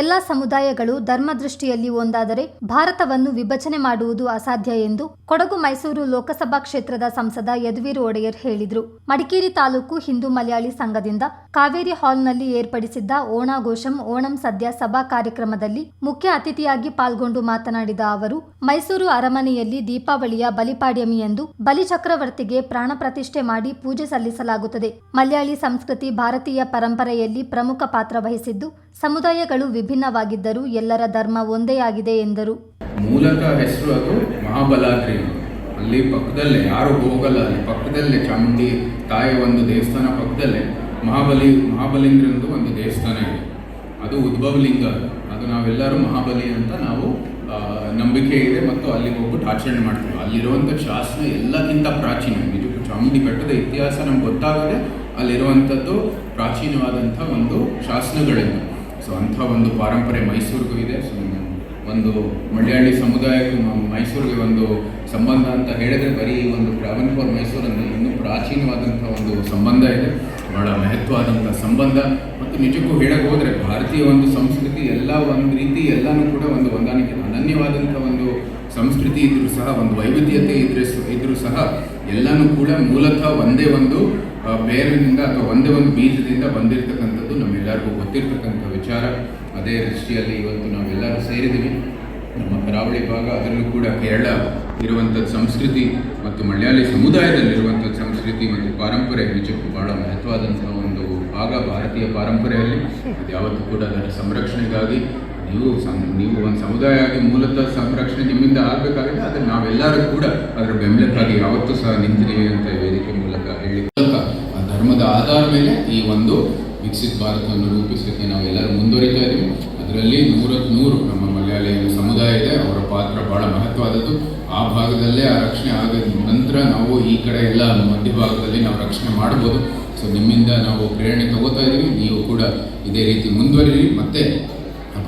ಎಲ್ಲ ಸಮುದಾಯಗಳು ಧರ್ಮದೃಷ್ಟಿಯಲ್ಲಿ ಒಂದಾದರೆ ಭಾರತವನ್ನು ವಿಭಜನೆ ಮಾಡುವುದು ಅಸಾಧ್ಯ ಎಂದು ಕೊಡಗು ಮೈಸೂರು ಲೋಕಸಭಾ ಕ್ಷೇತ್ರದ ಸಂಸದ ಯದುವೀರ್ ಒಡೆಯರ್ ಹೇಳಿದರು. ಮಡಿಕೇರಿ ತಾಲೂಕು ಹಿಂದೂ ಮಲಯಾಳಿ ಸಂಘದಿಂದ ಕಾವೇರಿ ಹಾಲ್ನಲ್ಲಿ ಏರ್ಪಡಿಸಿದ್ದ ಓಣಾಘೋಷಂ ಓಣಂ ಸದ್ಯ ಸಭಾ ಕಾರ್ಯಕ್ರಮದಲ್ಲಿ ಮುಖ್ಯ ಅತಿಥಿಯಾಗಿ ಪಾಲ್ಗೊಂಡು ಮಾತನಾಡಿದ ಅವರು, ಮೈಸೂರು ಅರಮನೆಯಲ್ಲಿ ದೀಪಾವಳಿಯ ಬಲಿಪಾಡ್ಯಮಿಯಂದು ಬಲಿಚಕ್ರವರ್ತಿಗೆ ಪ್ರಾಣ ಪ್ರತಿಷ್ಠೆ ಮಾಡಿ ಪೂಜೆ ಸಲ್ಲಿಸಲಾಗುತ್ತದೆ. ಮಲಯಾಳಿ ಸಂಸ್ಕೃತಿ ಭಾರತೀಯ ಪರಂಪರೆಯಲ್ಲಿ ಪ್ರಮುಖ ಪಾತ್ರ ವಹಿಸಿದ್ದು, ಸಮುದಾಯಗಳು ವಿಭಿನ್ನವಾಗಿದ್ದರೂ ಎಲ್ಲರ ಧರ್ಮ ಒಂದೇ ಆಗಿದೆ ಎಂದರು. ಮೂಲಕ ಹೆಸರು ಅದು ಮಹಾಬಲಾದ್ರಿ ಅಲ್ಲಿ ಪಕ್ಕದಲ್ಲೇ, ಯಾರು ಹೋಗಲ್ಲ, ಅಲ್ಲಿ ಪಕ್ಕದಲ್ಲೇ ಚಾಮುಂಡಿ ತಾಯಿಯ ಒಂದು ದೇವಸ್ಥಾನ ಪಕ್ಕದಲ್ಲೇ, ಮಹಾಬಲಿ ಮಹಾಬಲಿಂದ್ರಂದು ಒಂದು ದೇವಸ್ಥಾನ ಇದೆ. ಅದು ಉದ್ಭವಲಿಂಗ, ಅದು. ನಾವೆಲ್ಲರೂ ಮಹಾಬಲಿ ಅಂತ ನಾವು ನಂಬಿಕೆ ಇದೆ ಮತ್ತು ಅಲ್ಲಿಗೆ ಹೋಗ್ಬಿಟ್ಟು ಆಚರಣೆ ಮಾಡ್ತೀವಿ. ಅಲ್ಲಿರುವಂಥ ಶಾಸನ ಎಲ್ಲಕ್ಕಿಂತ ಪ್ರಾಚೀನ. ನಿಜಕ್ಕೂ ಚಾಮುಂಡಿ ಬೆಟ್ಟದ ಇತಿಹಾಸ ನಮ್ಗೆ ಗೊತ್ತಾಗದೆ ಅಲ್ಲಿರುವಂಥದ್ದು ಪ್ರಾಚೀನವಾದಂಥ ಒಂದು ಶಾಸನಗಳಿಂದ. ಸೊ ಅಂಥ ಒಂದು ಪಾರಂಪರೆ ಮೈಸೂರಿಗೂ ಇದೆ. ಸೊ ಒಂದು ಮಲಯಾಳಿ ಸಮುದಾಯಕ್ಕೂ ಮೈಸೂರಿಗೆ ಒಂದು ಸಂಬಂಧ ಅಂತ ಹೇಳಿದ್ರೆ ಬರೀ ಒಂದು ಟ್ರಾವೆನ್ಕೋರ್ ಮೈಸೂರಲ್ಲಿ ಇನ್ನೂ ಪ್ರಾಚೀನವಾದಂಥ ಒಂದು ಸಂಬಂಧ ಇದೆ. ಬಹಳ ಮಹತ್ವವಾದಂಥ ಸಂಬಂಧ. ಮತ್ತು ನಿಜಕ್ಕೂ ಹೇಳಕ್ಕೆ ಹೋದರೆ ಭಾರತೀಯ ಒಂದು ಸಂಸ್ಕೃತಿ ಎಲ್ಲ ಒಂದು ರೀತಿ ಎಲ್ಲನೂ ಕೂಡ ಒಂದು ಹೊಂದಾಣಿಕೆ, ಅನನ್ಯವಾದಂಥ ಒಂದು ಸಂಸ್ಕೃತಿ ಇದ್ದರೂ ಸಹ, ಒಂದು ವೈವಿಧ್ಯತೆ ಇದ್ರೆ ಇದ್ದರೂ ಸಹ ಎಲ್ಲನೂ ಕೂಡ ಮೂಲತಃ ಒಂದೇ ಒಂದು ಬೇರಿನಿಂದ ಅಥವಾ ಒಂದೇ ಒಂದು ಬೀಜದಿಂದ ಬಂದಿರತಕ್ಕಂಥದ್ದು ನಮ್ಮೆಲ್ಲರಿಗೂ ಗೊತ್ತಿರತಕ್ಕಂಥ ವಿಚಾರ. ಅದೇ ದೃಷ್ಟಿಯಲ್ಲಿ ಇವತ್ತು ನಾವೆಲ್ಲರೂ ಸೇರಿದ್ದೀವಿ. ನಮ್ಮ ಕರಾವಳಿ ಭಾಗ ಅದರಲ್ಲೂ ಕೂಡ ಕೇರಳ ಇರುವಂಥದ್ದು ಸಂಸ್ಕೃತಿ ಮತ್ತು ಮಲಯಾಳಿ ಸಮುದಾಯದಲ್ಲಿರುವಂಥದ್ದು ಸಂಸ್ಕೃತಿ ಮತ್ತು ಪಾರಂಪರೆ ನಿಜಕ್ಕೂ ಬಹಳ ಮಹತ್ವವಾದಂಥ ಒಂದು ಭಾಗ ಭಾರತೀಯ ಪಾರಂಪರೆಯಲ್ಲಿ. ಅದು ಯಾವತ್ತೂ ಕೂಡ ಅದರ ಸಂರಕ್ಷಣೆಗಾಗಿ ನೀವು ಸಂ, ನೀವು ಒಂದು ಸಮುದಾಯ ಆಗಿ ಮೂಲತಃ ಸಂರಕ್ಷಣೆ ನಿಮ್ಮಿಂದ ಆಗಬೇಕಾಗಿದೆ ಆದರೆ ನಾವೆಲ್ಲರೂ ಕೂಡ ಅದರ ಬೆಂಬಲಕ್ಕಾಗಿ ಯಾವತ್ತೂ ಸಹ ನಿಂತಿದ್ದೀವಿ ಅಂತ ವೇದಿಕೆ ಮೂಲಕ ಹೇಳಿ. ಮೂಲಕ ಆ ಧರ್ಮದ ಆಧಾರ ಮೇಲೆ ಈ ಒಂದು ವಿಕಸಿತ ಭಾರತವನ್ನು ರೂಪಿಸಲಿಕ್ಕೆ ನಾವೆಲ್ಲರೂ ಮುಂದುವರಿತಾ ಇದ್ದೀವಿ ಅದರಲ್ಲಿ ನೂರಕ್ಕೆ ನೂರು ನಮ್ಮ ಮಲಯಾಳಿ ಸಮುದಾಯ ಇದೆ. ಅವರ ಪಾತ್ರ ಬಹಳ ಮಹತ್ವವಾದದ್ದು. ಆ ಭಾಗದಲ್ಲೇ ಆ ರಕ್ಷಣೆ ಆಗದ ನಂತರ ನಾವು ಈ ಕಡೆ ಎಲ್ಲ ಮಧ್ಯಭಾಗದಲ್ಲಿ ನಾವು ರಕ್ಷಣೆ ಮಾಡ್ಬೋದು. ಸೊ ನಿಮ್ಮಿಂದ ನಾವು ಪ್ರೇರಣೆ ತಗೋತಾ ಇದ್ದೀವಿ ನೀವು ಕೂಡ ಇದೇ ರೀತಿ ಮುಂದುವರಿರಿ. ಮತ್ತು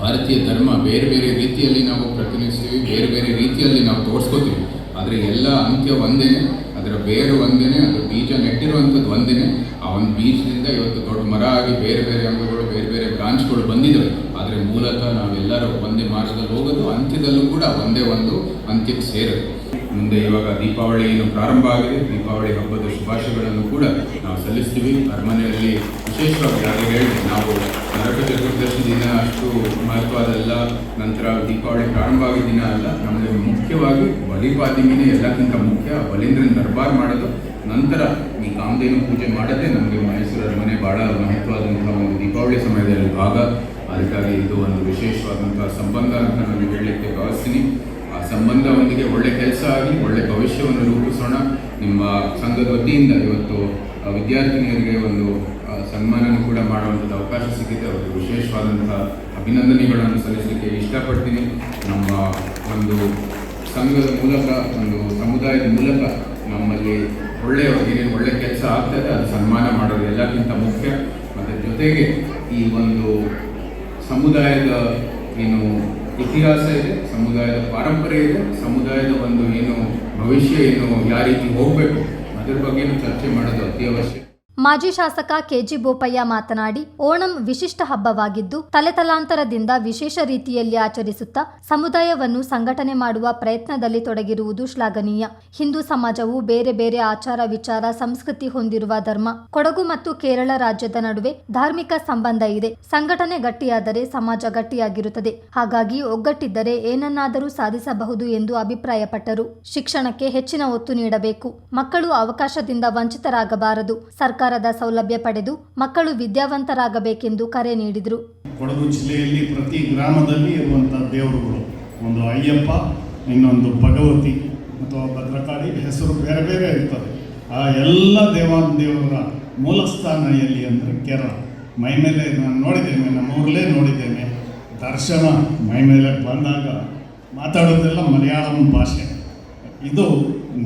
ಭಾರತೀಯ ಧರ್ಮ ಬೇರೆ ಬೇರೆ ರೀತಿಯಲ್ಲಿ ನಾವು ಪ್ರತಿನಿಧಿಸ್ತೀವಿ. ಬೇರೆ ಬೇರೆ ರೀತಿಯಲ್ಲಿ ನಾವು ತೋರಿಸ್ಕೋತೀವಿ. ಆದರೆ ಎಲ್ಲ ಅಂತ್ಯ ಒಂದೇನೆ. ಅದರ ಬೇರು ಒಂದೇನೆ, ಅದು ಬೀಜ ನೆಟ್ಟಿರುವಂಥದ್ದು ಒಂದೇನೆ. ಆ ಒಂದು ಬೀಜದಿಂದ ಇವತ್ತು ದೊಡ್ಡ ಮರ ಆಗಿ ಬೇರೆ ಬೇರೆ ಅಂಗಗಳು, ಬೇರೆ ಬೇರೆ ಬ್ರಾಂಚ್ಗಳು ಬಂದಿದ್ದವು ಆದರೆ ಮೂಲತಃ ನಾವೆಲ್ಲರೂ ಒಂದೇ ಮಾರ್ಗದಲ್ಲಿ ಹೋಗೋದು, ಅಂತ್ಯದಲ್ಲೂ ಕೂಡ ಒಂದೇ ಒಂದು ಅಂತ್ಯಕ್ಕೆ ಸೇರೋದು. ಮುಂದೆ ಇವಾಗ ದೀಪಾವಳಿ ಏನು ಪ್ರಾರಂಭ ಆಗಿದೆ. ದೀಪಾವಳಿ ಹಬ್ಬದ ಶುಭಾಶಯಗಳನ್ನು ಕೂಡ ನಾವು ಸಲ್ಲಿಸ್ತೀವಿ. ಅರಮನೆಯಲ್ಲಿ ವಿಶೇಷವಾಗಿ ಯಾರು ಹೇಳಿ, ನಾವು ನರಕ ಚತುರ್ದಶಿ ದಿನ ಅಷ್ಟು ಮಹತ್ವದಲ್ಲ ನಂತರ ದೀಪಾವಳಿ ಪ್ರಾರಂಭ ಆಗಿದ್ದ ದಿನ ಅಲ್ಲ. ನಮಗೆ ಮುಖ್ಯವಾಗಿ ಬಲಿಪಾದಿಮಿನೇ ಎಲ್ಲಕ್ಕಿಂತ ಮುಖ್ಯ. ಬಲೀಂದ್ರನ ದರ್ಬಾರ್ ಮಾಡೋದು. ನಂತರ ಈ ಕಾಮಧೇನು ಪೂಜೆ ಮಾಡದೆ ನಮಗೆ ಮೈಸೂರು ಅರಮನೆ ಭಾಳ ಮಹತ್ವವಾದಂತಹ ಒಂದು ದೀಪಾವಳಿ ಸಮಯದಲ್ಲಿ ಭಾಗ. ಅದಕ್ಕಾಗಿ ಇದು ಒಂದು ವಿಶೇಷವಾದಂತಹ ಸಂಬಂಧ ಅಂತ ನಾನು ಹೇಳಲಿಕ್ಕೆ ಭಾವಿಸ್ತೀನಿ. ಆ ಸಂಬಂಧವೊಂದಿಗೆ ಒಳ್ಳೆ ಕೆಲಸ ಆಗಿ ಒಳ್ಳೆ ಭವಿಷ್ಯವನ್ನು ರೂಪಿಸೋಣ. ನಿಮ್ಮ ಸಂಘದ ವತಿಯಿಂದ ಇವತ್ತು ವಿದ್ಯಾರ್ಥಿನಿಯರಿಗೆ ಒಂದು ಸನ್ಮಾನನ ಕೂಡ ಮಾಡುವಂಥದ್ದು ಅವಕಾಶ ಸಿಕ್ಕಿದೆ. ಅವರಿಗೆ ವಿಶೇಷವಾದಂಥ ಅಭಿನಂದನೆಗಳನ್ನು ಸಲ್ಲಿಸಲಿಕ್ಕೆ ಇಷ್ಟಪಡ್ತೀನಿ. ನಮ್ಮ ಒಂದು ಸಂಘದ ಮೂಲಕ, ಒಂದು ಸಮುದಾಯದ ಮೂಲಕ ನಮ್ಮಲ್ಲಿ ಒಳ್ಳೆಯ, ಏನೇನು ಒಳ್ಳೆ ಕೆಲಸ ಆಗ್ತದೆ, ಅದು ಸನ್ಮಾನ ಮಾಡೋದು ಎಲ್ಲಕ್ಕಿಂತ ಮುಖ್ಯ. ಮತ್ತು ಜೊತೆಗೆ ಈ ಒಂದು ಸಮುದಾಯದ ಏನು ಇತಿಹಾಸ ಇದೆ, ಸಮುದಾಯದ ಪಾರಂಪರೆ ಇದೆ, ಸಮುದಾಯದ ಒಂದು ಏನು ಭವಿಷ್ಯ ಏನು ಯಾವ ರೀತಿ ಹೋಗಬೇಕು ಅದ್ರ ಬಗ್ಗೆನೂ ಚರ್ಚೆ ಮಾಡೋದು ಅತ್ಯವಶ್ಯ ಮಾಜಿ ಶಾಸಕ ಕೆಜಿ ಬೋಪಯ್ಯ ಮಾತನಾಡಿ, ಓಣಂ ವಿಶಿಷ್ಟ ಹಬ್ಬವಾಗಿದ್ದು, ತಲೆತಲಾಂತರದಿಂದ ವಿಶೇಷ ರೀತಿಯಲ್ಲಿ ಆಚರಿಸುತ್ತಾ, ಸಮುದಾಯವನ್ನು ಸಂಘಟನೆ ಮಾಡುವ ಪ್ರಯತ್ನದಲ್ಲಿ ತೊಡಗಿರುವುದು ಶ್ಲಾಘನೀಯ. ಹಿಂದೂ ಸಮಾಜವು ಬೇರೆ ಬೇರೆ ಆಚಾರ ವಿಚಾರ, ಸಂಸ್ಕೃತಿ ಹೊಂದಿರುವ ಧರ್ಮ, ಕೊಡಗು ಮತ್ತು ಕೇರಳ ರಾಜ್ಯದ ನಡುವೆ ಧಾರ್ಮಿಕ ಸಂಬಂಧ ಇದೆ. ಸಂಘಟನೆ ಗಟ್ಟಿಯಾದರೆ ಸಮಾಜ ಗಟ್ಟಿಯಾಗಿರುತ್ತದೆ. ಹಾಗಾಗಿ ಒಗ್ಗಟ್ಟಿದ್ದರೆ ಏನನ್ನಾದರೂ ಸಾಧಿಸಬಹುದು ಎಂದು ಅಭಿಪ್ರಾಯಪಟ್ಟರು. ಶಿಕ್ಷಣಕ್ಕೆ ಹೆಚ್ಚಿನ ಒತ್ತು ನೀಡಬೇಕು. ಮಕ್ಕಳು ಅವಕಾಶದಿಂದ ವಂಚಿತರಾಗಬಾರದು. ಸರ್ಕಾರದ ಸೌಲಭ್ಯ ಪಡೆದು ಮಕ್ಕಳು ವಿದ್ಯಾವಂತರಾಗಬೇಕೆಂದು ಕರೆ ನೀಡಿದರು. ಕೊಡಗು ಜಿಲ್ಲೆಯಲ್ಲಿ ಪ್ರತಿ ಗ್ರಾಮದಲ್ಲಿ ಇರುವಂಥ ದೇವರುಗಳು, ಒಂದು ಅಯ್ಯಪ್ಪ, ಇನ್ನೊಂದು ಭಗವತಿ ಅಥವಾ ಭದ್ರಕಾಳಿ, ಹೆಸರು ಬೇರೆ ಬೇರೆ ಇರ್ತದೆ. ಆ ಎಲ್ಲ ದೇವಾದೇವರ ಮೂಲ ಸ್ಥಾನ ಎಲ್ಲಿ ಅಂದರೆ ಕೇರಳ. ಮೈ ಮೇಲೆ ನಾನು ನೋಡಿದ್ದೇನೆ, ನಮ್ಮೂರಲ್ಲೇ ನೋಡಿದ್ದೇನೆ. ದರ್ಶನ ಮೈ ಮೇಲೆ ಬಂದಾಗ ಮಾತಾಡೋದೆಲ್ಲ ಮಲಯಾಳಂ ಭಾಷೆ. ಇದು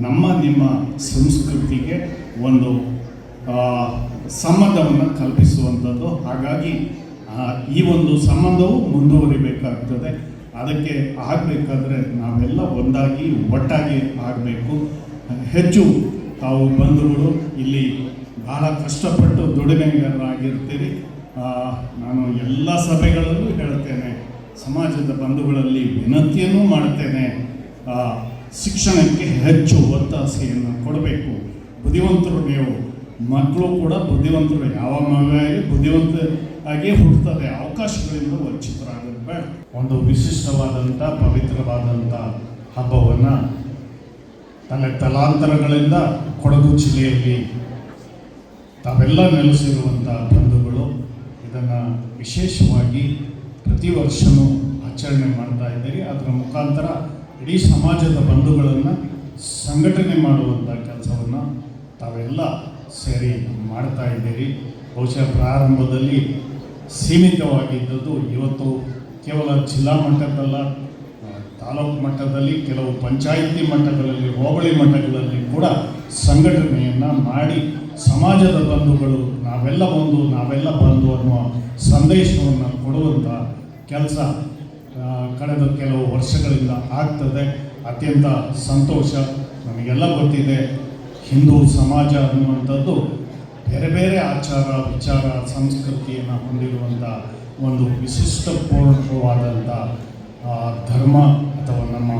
ನಮ್ಮ ನಿಮ್ಮ ಸಂಸ್ಕೃತಿಗೆ ಒಂದು ಸಂಬಂಧವನ್ನು ಕಲ್ಪಿಸುವಂಥದ್ದು. ಹಾಗಾಗಿ ಈ ಒಂದು ಸಂಬಂಧವು ಮುಂದುವರಿಬೇಕಾಗ್ತದೆ. ಅದಕ್ಕೆ ಆಗಬೇಕಾದ್ರೆ ನಾವೆಲ್ಲ ಒಂದಾಗಿ, ಒಟ್ಟಾಗಿ ಆಗಬೇಕು. ಹೆಚ್ಚು ತಾವು ಬಂಧುಗಳು, ಇಲ್ಲಿ ಬಹಳ ಕಷ್ಟಪಟ್ಟು ದುಡಿಮೆಗಾರರಾಗಿರ್ತೀರಿ. ನಾನು ಎಲ್ಲ ಸಭೆಗಳಲ್ಲೂ ಹೇಳ್ತೇನೆ, ಸಮಾಜದ ಬಂಧುಗಳಲ್ಲಿ ವಿನಂತಿಯನ್ನು ಮಾಡ್ತೇನೆ. ಶಿಕ್ಷಣಕ್ಕೆ ಹೆಚ್ಚು ಒತ್ತಾಸೆಯನ್ನು ಕೊಡಬೇಕು. ಬುದ್ಧಿವಂತರು ನೀವು ಮಕ್ಕಳು ಕೂಡ ಬುದ್ಧಿವಂತರು. ಯಾವ ಮಗಾಗಿ ಬುದ್ಧಿವಂತ ಆಗಿ ಹುಟ್ಟುತ್ತದೆ ಅವಕಾಶಗಳಿಂದ ವಂಚಿತರಾಗಬೇಡ. ಒಂದು ವಿಶಿಷ್ಟವಾದಂಥ, ಪವಿತ್ರವಾದಂಥ ಹಬ್ಬವನ್ನು ತನ್ನ ತಲಾಂತರಗಳಿಂದ ಕೊಡಗು ಜಿಲ್ಲೆಯಲ್ಲಿ ತಾವೆಲ್ಲ ನೆಲೆಸಿರುವಂಥ ಬಂಧುಗಳು ಇದನ್ನು ವಿಶೇಷವಾಗಿ ಪ್ರತಿ ವರ್ಷವೂ ಆಚರಣೆ ಮಾಡ್ತಾ ಇದ್ದೀರಿ. ಅದರ ಮುಖಾಂತರ ಇಡೀ ಸಮಾಜದ ಬಂಧುಗಳನ್ನು ಸಂಘಟನೆ ಮಾಡುವಂಥ ಕೆಲಸವನ್ನು ತಾವೆಲ್ಲ ಸೇರಿ ಮಾಡ್ತಾ ಇದ್ದೀರಿ. ಬಹುಶಃ ಪ್ರಾರಂಭದಲ್ಲಿ ಸೀಮಿತವಾಗಿದ್ದದ್ದು ಇವತ್ತು ಕೇವಲ ಜಿಲ್ಲಾ ಮಟ್ಟದಲ್ಲ ತಾಲೂಕು ಮಟ್ಟದಲ್ಲಿ, ಕೆಲವು ಪಂಚಾಯಿತಿ ಮಟ್ಟಗಳಲ್ಲಿ, ಹೋಬಳಿ ಮಟ್ಟಗಳಲ್ಲಿ ಕೂಡ ಸಂಘಟನೆಯನ್ನು ಮಾಡಿ ಸಮಾಜದ ಬಂಧುಗಳು ನಾವೆಲ್ಲ ಬಂದು ನಾವೆಲ್ಲ ಬಂದು ಅನ್ನುವ ಸಂದೇಶವನ್ನು ಕೊಡುವಂಥ ಕೆಲಸ ಕಳೆದ ಕೆಲವು ವರ್ಷಗಳಿಂದ ಆಗ್ತದೆ. ಅತ್ಯಂತ ಸಂತೋಷ. ನಮಗೆಲ್ಲ ಗೊತ್ತಿದೆ. ಹಿಂದೂ ಸಮಾಜ ಅನ್ನುವಂಥದ್ದು ಬೇರೆ ಬೇರೆ ಆಚಾರ, ವಿಚಾರ, ಸಂಸ್ಕೃತಿಯನ್ನು ಹೊಂದಿರುವಂಥ ಒಂದು ವಿಶಿಷ್ಟ ಪೂರ್ಣವಾದಂಥ ಧರ್ಮ ಅಥವಾ ನಮ್ಮ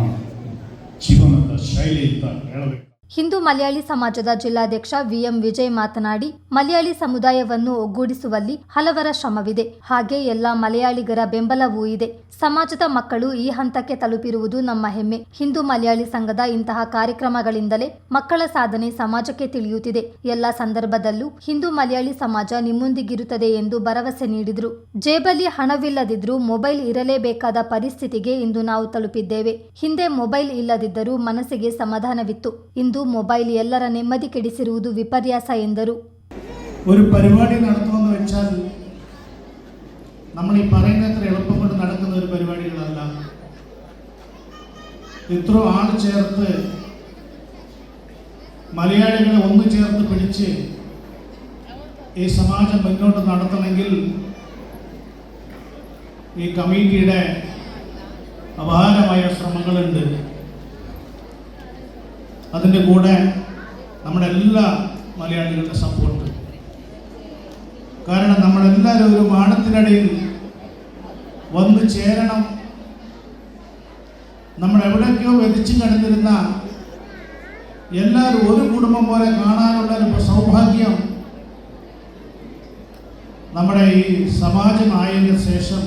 ಜೀವನದ ಶೈಲಿ ಅಂತ ಹೇಳಬೇಕು. ಹಿಂದೂ ಮಲಯಾಳಿ ಸಮಾಜದ ಜಿಲ್ಲಾಧ್ಯಕ್ಷ ವಿಎಂ ವಿಜಯ್ ಮಾತನಾಡಿ, ಮಲಯಾಳಿ ಸಮುದಾಯವನ್ನು ಒಗ್ಗೂಡಿಸುವಲ್ಲಿ ಹಲವರ ಶ್ರಮವಿದೆ. ಹಾಗೆ ಎಲ್ಲ ಮಲಯಾಳಿಗರ ಬೆಂಬಲವೂ ಇದೆ. ಸಮಾಜದ ಮಕ್ಕಳು ಈ ಹಂತಕ್ಕೆ ತಲುಪಿರುವುದು ನಮ್ಮ ಹೆಮ್ಮೆ. ಹಿಂದೂ ಮಲಯಾಳಿ ಸಂಘದ ಇಂತಹ ಕಾರ್ಯಕ್ರಮಗಳಿಂದಲೇ ಮಕ್ಕಳ ಸಾಧನೆ ಸಮಾಜಕ್ಕೆ ತಿಳಿಯುತ್ತಿದೆ. ಎಲ್ಲ ಸಂದರ್ಭದಲ್ಲೂ ಹಿಂದೂ ಮಲಯಾಳಿ ಸಮಾಜ ನಿಮ್ಮೊಂದಿಗಿರುತ್ತದೆ ಎಂದು ಭರವಸೆ ನೀಡಿದರು. ಜೇಬಲ್ಲಿ ಹಣವಿಲ್ಲದಿದ್ರೂ ಮೊಬೈಲ್ ಇರಲೇಬೇಕಾದ ಪರಿಸ್ಥಿತಿಗೆ ಇಂದು ನಾವು ತಲುಪಿದ್ದೇವೆ. ಹಿಂದೆ ಮೊಬೈಲ್ ಇಲ್ಲದಿದ್ದರೂ ಮನಸ್ಸಿಗೆ ಸಮಾಧಾನವಿತ್ತು. ಇಂದು ಮೊಬೈಲ್ ಎಲ್ಲರ ನೆಮ್ಮದಿ ಕೆಡಿಸಿರುವುದು ವಿಪರ್ಯಾಸ ಎಂದರು ഒരു പരിപാടി നടത്തുമെന്ന് വെച്ചാൽ നമ്മൾ ഈ പറയുന്നത്ര എളുപ്പം കൊണ്ട് നടക്കുന്ന ഒരു പരിപാടികളല്ല ഇത്ര ആൾ ചേർത്ത് മലയാളികളെ ഒന്ന് ചേർത്ത് പിടിച്ച് ഈ സമാജം മുന്നോട്ട് നടത്തണമെങ്കിൽ ഈ കമ്മിറ്റിയുടെ അപാരമായ ശ്രമങ്ങളുണ്ട് അതിന്റെ കൂടെ നമ്മുടെ എല്ലാ മലയാളികളുടെ സപ്പോർട്ട് കാരണം നമ്മളെല്ലാവരും ഒരു മാടത്തിനടിയിൽ വന്നു ചേരണം. നമ്മൾ എവിടെയൊക്കെയോ വെതിച്ചു കിടന്നിരുന്ന എല്ലാവരും ഒരു കുടുംബം പോലെ കാണാനുള്ള ഒരു സൗഭാഗ്യം നമ്മുടെ ഈ സമാജമായതിനു ശേഷം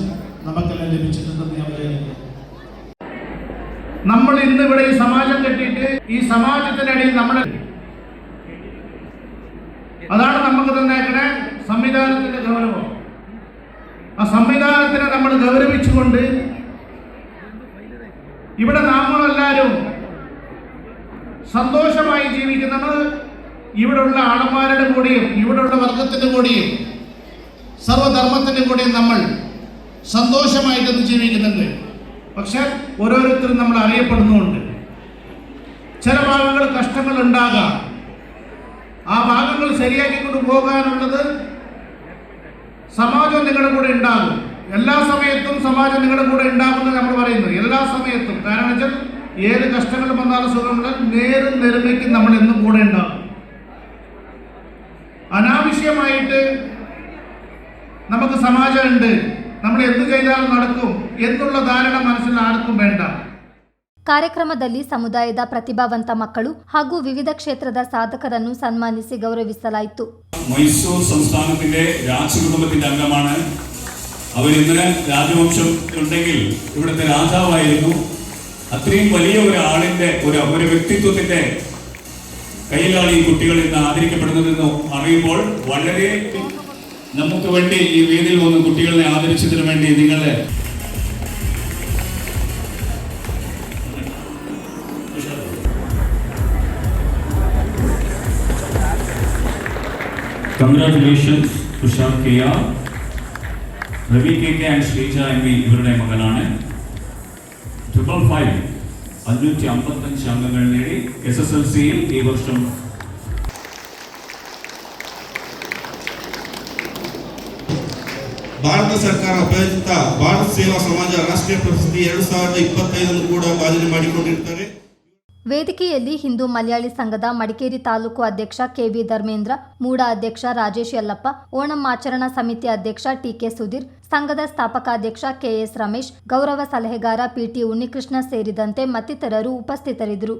നമുക്കെല്ലാം ലഭിച്ചിട്ടുണ്ടെന്ന് ഞാൻ വിചാരിക്കുന്നു. നമ്മൾ ഇന്ന് ഇവിടെ ഈ സമാജം കെട്ടിയിട്ട് ഈ സമാജത്തിനിടയിൽ നമ്മൾ അതാണ് നമുക്ക് തന്നേക്കണേ സംവിധാനത്തിന്റെ ഗൗരവം. ആ സംവിധാനത്തിനെ നമ്മൾ ഗൗരവിച്ചുകൊണ്ട് ഇവിടെ നമ്മളെല്ലാവരും സന്തോഷമായി ജീവിക്കുന്നത് ഇവിടെയുള്ള ആളന്മാരുടെ കൂടെയും ഇവിടെയുള്ള വർഗത്തിന്റെ കൂടെയും സർവധർമ്മത്തിന്റെ കൂടെയും നമ്മൾ സന്തോഷമായിട്ടൊന്ന് ജീവിക്കുന്നുണ്ട്. പക്ഷെ ഓരോരുത്തരും നമ്മൾ അറിയപ്പെടുന്നുമുണ്ട്. ചില ഭാഗങ്ങൾ കഷ്ടങ്ങൾ ഉണ്ടാകാം. ആ ഭാഗങ്ങൾ ശരിയാക്കി കൊണ്ട് പോകാനുള്ളത് സമാജം നിങ്ങളുടെ കൂടെ ഉണ്ടാകും. എല്ലാ സമയത്തും സമാജം നിങ്ങളുടെ കൂടെ ഉണ്ടാകുമെന്ന് നമ്മൾ പറയുന്നു. എല്ലാ സമയത്തും. കാരണം വെച്ചാൽ ഏത് കഷ്ടങ്ങൾ വന്നാലും സുഖമുള്ള നേരും നെരുമയ്ക്കും നമ്മൾ എന്നും കൂടെ ഉണ്ടാകും. അനാവശ്യമായിട്ട് നമുക്ക് സമാജമുണ്ട്. നമ്മൾ എന്ത് ചെയ്താലും നടക്കും. എന്നുള്ള ധാരണ മനസ്സിൽ ആർക്കും വേണ്ട ಕಾರ್ಯಕ್ರಮದಲ್ಲಿ ಸಮುದಾಯದ ಪ್ರತಿಭಾವಂತ ಮಕ್ಕಳು ಹಾಗೂ ವಿವಿಧ ಕ್ಷೇತ್ರದ ಸಾಧಕರನ್ನು ಸನ್ಮಾನಿಸಿ ಗೌರವಿಸಲಾಯಿತು മൈസൂർ സംസ്ഥാനത്തിന്റെ രാജകുടുംബത്തിന്റെ അംഗമാണ് അവർ ഇന്നലെ രാജവംശം ഉണ്ടെങ്കിൽ ഇവിടുത്തെ രാജാവായിരുന്നു അത്രയും വലിയ ഒരാളിന്റെ ഒരു ഒരു വ്യക്തിത്വത്തിന്റെ കയ്യിലാണ് ഈ കുട്ടികൾ ഇന്ന് ആദരിക്കപ്പെടുന്നതെന്ന് അറിയുമ്പോൾ വളരെ നമുക്ക് വേണ്ടി ഈ വേദിയിൽ വന്ന് കുട്ടികളെ ആദരിച്ചതിന് വേണ്ടി നിങ്ങളെ congratulations Thushar K R Ravi K K and Sreeja എന്നീ ഇവരുടെ മകനാണ് ട്രിപ്പിൾ ഫൈവ് അഞ്ഞൂറ്റി അമ്പത്തഞ്ച് അംഗങ്ങൾ നേടി എസ് എസ് എൽ സിയിൽ ഈ വർഷം ಭಾರತ ಸರ್ಕಾರ ಪ್ರಾಯೋಜಿತ ಭಾರತ ಸೇವಾ ಸಮಾಜ ರಾಷ್ಟ್ರೀಯ ಪ್ರಶಸ್ತಿ ಎರಡು ಸಾವಿರದ ಇಪ್ಪತ್ತೈದನ್ನು ಕೂಡ ಭಾಜನೆ ಮಾಡಿಕೊಂಡಿರ್ತಾರೆ ವೇದಿಕೆಯಲ್ಲಿ ಹಿಂದೂ ಮಲಯಾಳಿ ಸಂಘದ ಮಡಿಕೇರಿ ತಾಲೂಕು ಅಧ್ಯಕ್ಷ ಕೆವಿ ಧರ್ಮೇಂದ್ರ, ಮೂಡ ಅಧ್ಯಕ್ಷ ರಾಜೇಶ್ ಯಲ್ಲಪ್ಪ, ಓಣಂ ಆಚರಣಾ ಸಮಿತಿ ಅಧ್ಯಕ್ಷ ಟಿಕೆ ಸುಧೀರ್, ಸಂಘದ ಸ್ಥಾಪಕಾಧ್ಯಕ್ಷ ಕೆಎಸ್ ರಮೇಶ್, ಗೌರವ ಸಲಹೆಗಾರ ಪಿಟಿ ಉನ್ನಿಕೃಷ್ಣ ಸೇರಿದಂತೆ ಮತ್ತಿತರರು ಉಪಸ್ಥಿತರಿದ್ದರು.